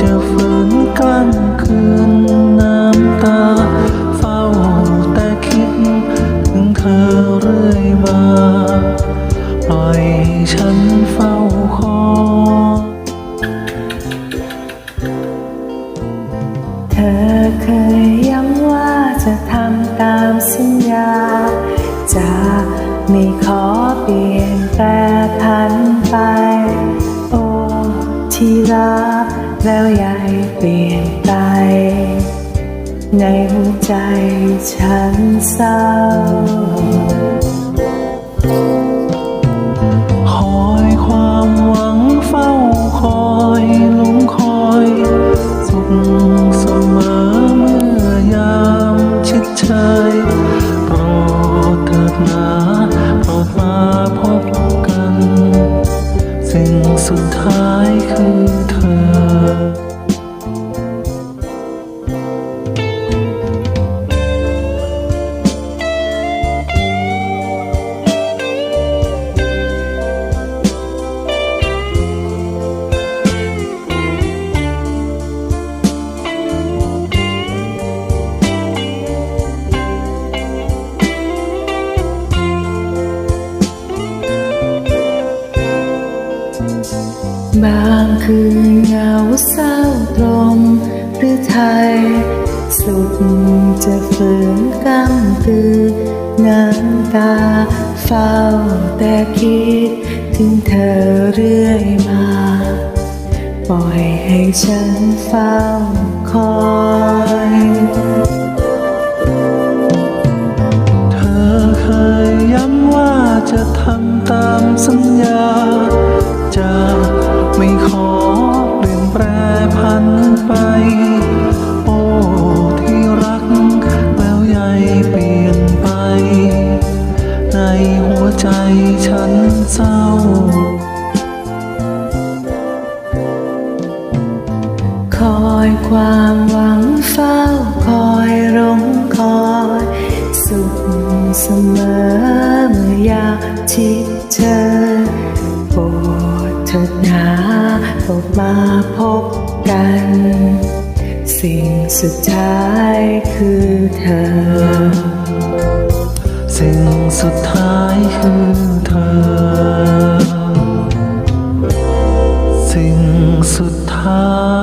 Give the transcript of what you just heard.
จะฝืนกลั้นคืนน้ำตา เฝ้าแต่คิด ถึงเธอเรื่อยมา ปล่อยฉันเฝ้าคอเธอเคยย้ำว่าจะทำตามสัญญา จะไม่ขอเปลี่ยนแปรพันไป ที่รักแล้วใหญ่เปลี่ยนไปในหัวใจฉันเศร้าคอยความหวังเฝ้าคอยหลงคอยสุขเสมอเมื่อยามชิดเชย สิ่งสุดท้ายคือเธอ บางคืนเหงาเศร้าตรมหรือไทย สุดจะฝืนกำกือน้ำตาเฝ้าแต่คิด ถึงเธอเรื่อยมา ปล่อยให้ฉันเฝ้าคอยเธอเคยย้ำว่าจะทำตามสัญญา ไป โอ้ที่รักแล้วใหญ่เปลี่ยนไป ในหัวใจฉันเศร้า คอยความหวังเฝ้าคอยร้องคอย สุขเสมอเมื่อยามที่เธอโปรดเถิดหนาโปรดมาพบ กัน สิ่งสุดท้ายคือเธอ สิ่งสุดท้ายคือเธอ สิ่งสุดท้าย